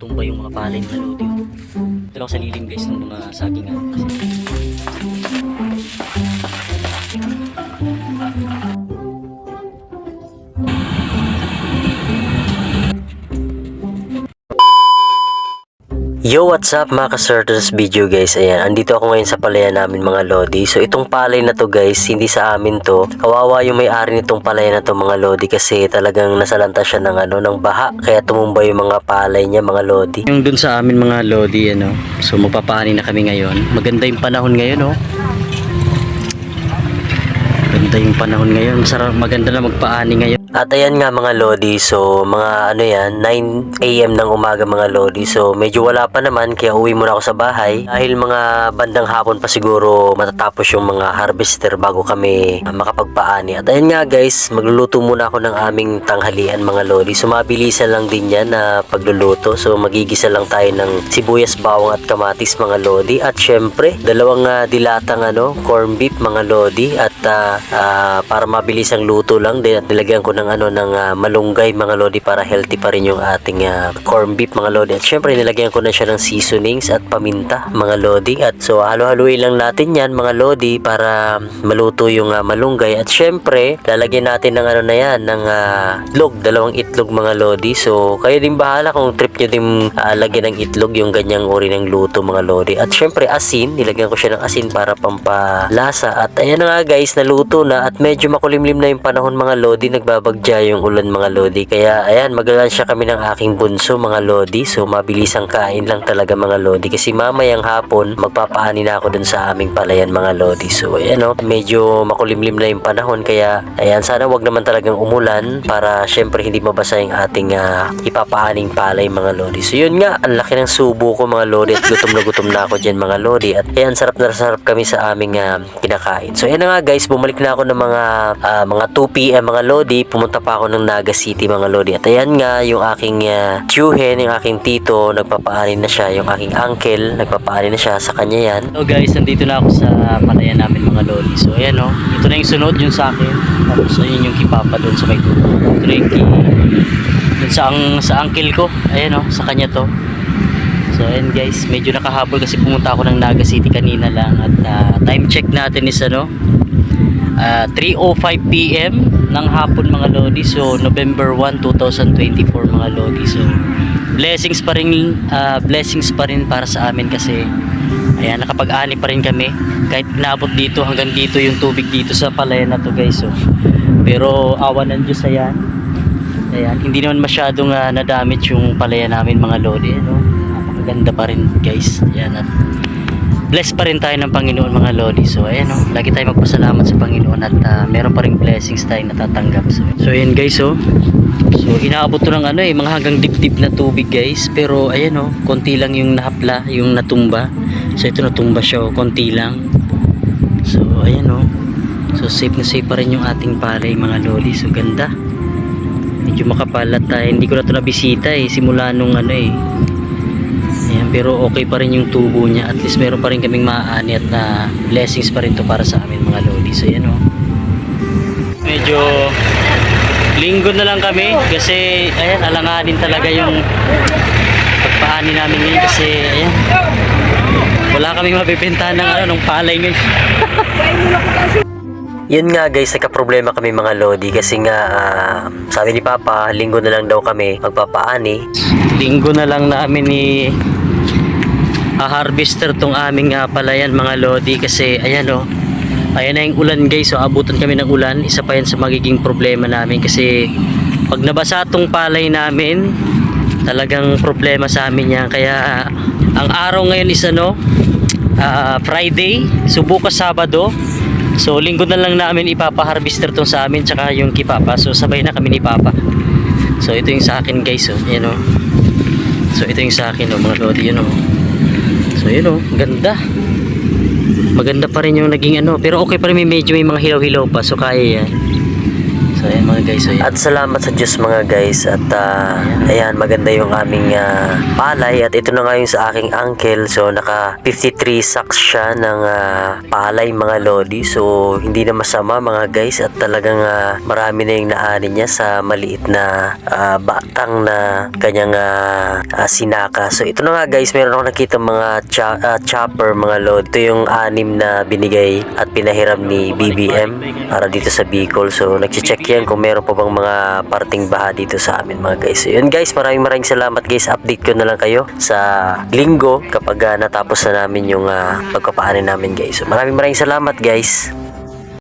tumba yung mga palay oh. Ito lang sa lilim guys ng mga sagingan. Kasi Yo, what's up mga this video guys? Ayan, andito ako ngayon sa palayan namin mga lodi. So itong palay na to guys, hindi sa amin to. Kawawa yung may-ari nitong palayan na to mga lodi kasi talagang nasalanta siya ng ano, ng baha. Kaya tumumba yung mga palay niya mga lodi. Yung dun sa amin mga lodi, ano. So magpapaani na kami ngayon. Maganda yung panahon ngayon, oh. Maganda yung panahon ngayon. Sarap, maganda na magpaani ngayon. At ayan nga mga lodi, so mga ano yan, 9am ng umaga mga lodi. So medyo wala pa naman kaya uwi muna ako sa bahay. Dahil mga bandang hapon pa siguro matatapos yung mga harvester bago kami makapagpaani. At ayan nga guys, magluluto muna ako ng aming tanghalian mga lodi. So mabilisan lang din yan na pagluluto. So magigisa lang tayo ng sibuyas, bawang at kamatis mga lodi. At syempre, dalawang ah, dilatang ano, corn beef mga lodi. At ah, ah, para mabilis ang luto lang, din nilagyan ko ng ano ng ah, malunggay mga lodi para healthy pa rin yung ating ah, corn beef mga lodi. At syempre, nilagyan ko na siya ng seasonings at paminta mga lodi. At so halo-haluin lang natin yan mga lodi para maluto yung ah, malunggay. At syempre, lalagyan natin ng ano na yan, ng ah, itlog, dalawang itlog mga lodi. So kayo din bahala kung trip nyo din ah, lagyan ng itlog yung ganyang uri ng luto mga lodi. At syempre, asin, nilagyan ko siya ng asin para pampalasa. At ayan na nga guys, naluto na at medyo makulimlim na yung panahon mga lodi. Nagbabagja yung ulan mga lodi. Kaya ayan, siya kami ng aking bunso mga lodi. So mabilis ang kain lang talaga mga lodi. Kasi mamayang hapon, magpapaani na ako dun sa aming palayan mga lodi. So ayan o, medyo makulimlim na yung panahon. Kaya ayan, sana wag naman talagang umulan para syempre hindi mabasa yung ating ah, ipapaaning palay mga lodi. So yun nga, ang laki ng subo ko mga lodi at gutom na gutom na ako dyan mga lodi. At ayan, sarap na sarap kami sa aming ah, kinakain. So ayan na nga guys, bumalik na ako ng mga ah, mga 2 p.m. mga lodi. Pumunta pa ako ng Naga City mga lodi. At ayan nga, yung aking uh, tiyuhin, yung aking tito, nagpapaani na siya. Yung aking uncle, nagpapaani na siya. Sa kanya yan. So guys, nandito na ako sa palayan namin mga lodi. So ayan o, ito na yung sunod yung sa akin. Tapos ayun yung kipapa doon sa may tubo. Ito sa, ang, sa uncle ko. Ayan o, sa kanya to. So ayan guys, medyo nakahabol kasi pumunta ako ng Naga City kanina lang at ah, time check natin is ano ah, 3.05 p.m. ng hapon mga lodi. So November 1, 2024 mga lodi. So blessings pa rin ah, blessings pa rin para sa amin kasi ayan nakapag-ani pa rin kami kahit inaabot dito hanggang dito yung tubig dito sa palayan na to guys. So pero awan ng Diyos ayan. Ayan, hindi naman masyadong uh, na-damage yung palaya namin mga lodi. No? Napakaganda pa rin guys. Ayan, at blessed pa rin tayo ng Panginoon mga lodi. So ayan, no? lagi tayo magpasalamat sa Panginoon at uh, meron pa rin blessings tayo natatanggap. So, so ayan guys, oh. So inaabot to ng ano eh, mga hanggang dip-dip na tubig guys. Pero ayan oh, konti lang yung nahapla, yung natumba. So ito natumba siya, oh, konti lang. So ayan oh. So safe na safe pa rin yung ating palay mga lodi. So ganda medyo makapal at ah, hindi ko na ito nabisita eh simula nung ano eh pero okay pa rin yung tubo niya. At least meron pa rin kaming maaani at na blessings pa rin to para sa amin mga lodi. So yan o medyo linggo na lang kami kasi ayan alanganin talaga yung pagpaani namin ngayon kasi ayan wala kaming mabibentahan ng ano ng palay ngayon. Yun nga guys, nagka-problema kami mga Lodi kasi nga ah, sabi ni Papa, linggo na lang daw kami magpapaani. Linggo na lang namin ni harvester tong aming ah, palayan mga Lodi kasi ayan o. ayan na yung ulan guys, so abutan kami ng ulan. Isa pa yan sa magiging problema namin kasi pag nabasa tong palay namin, talagang problema sa amin yan. Kaya ah, ang araw ngayon is ano, ah, Friday, subukas Sabado. So linggo na lang namin ipapa-harvester tong sa amin tsaka yung kay Papa. So sabay na kami ni Papa. So ito yung sa akin guys oh. Yan oh. So ito yung sa akin oh mga lodi yun oh. So yun oh, ganda. Maganda pa rin yung naging ano, pero okay pa rin may medyo may mga hilaw-hilaw pa so kaya yan. So ayan mga guys. So, At salamat sa Diyos mga guys. At ah, ayan maganda yung aming ah, palay. At ito na nga yung sa aking uncle. So naka 53 sacks siya ng ah, palay mga lodi. So hindi na masama mga guys. At talagang ah, marami na yung naani niya sa maliit na ah, batang na kanyang ah, ah, sinaka. So ito na nga guys. Meron ako nakita mga cha- ah, chopper mga lodi. Ito yung anim na binigay at pinahiram ni BBM para dito sa Bicol. So nagche-check yan kung meron pa bang mga parting baha dito sa amin mga guys. So yun guys, maraming maraming salamat guys. Update ko na lang kayo sa linggo kapag ah, natapos na namin yung uh, pagkapaanin namin guys. So maraming maraming salamat guys.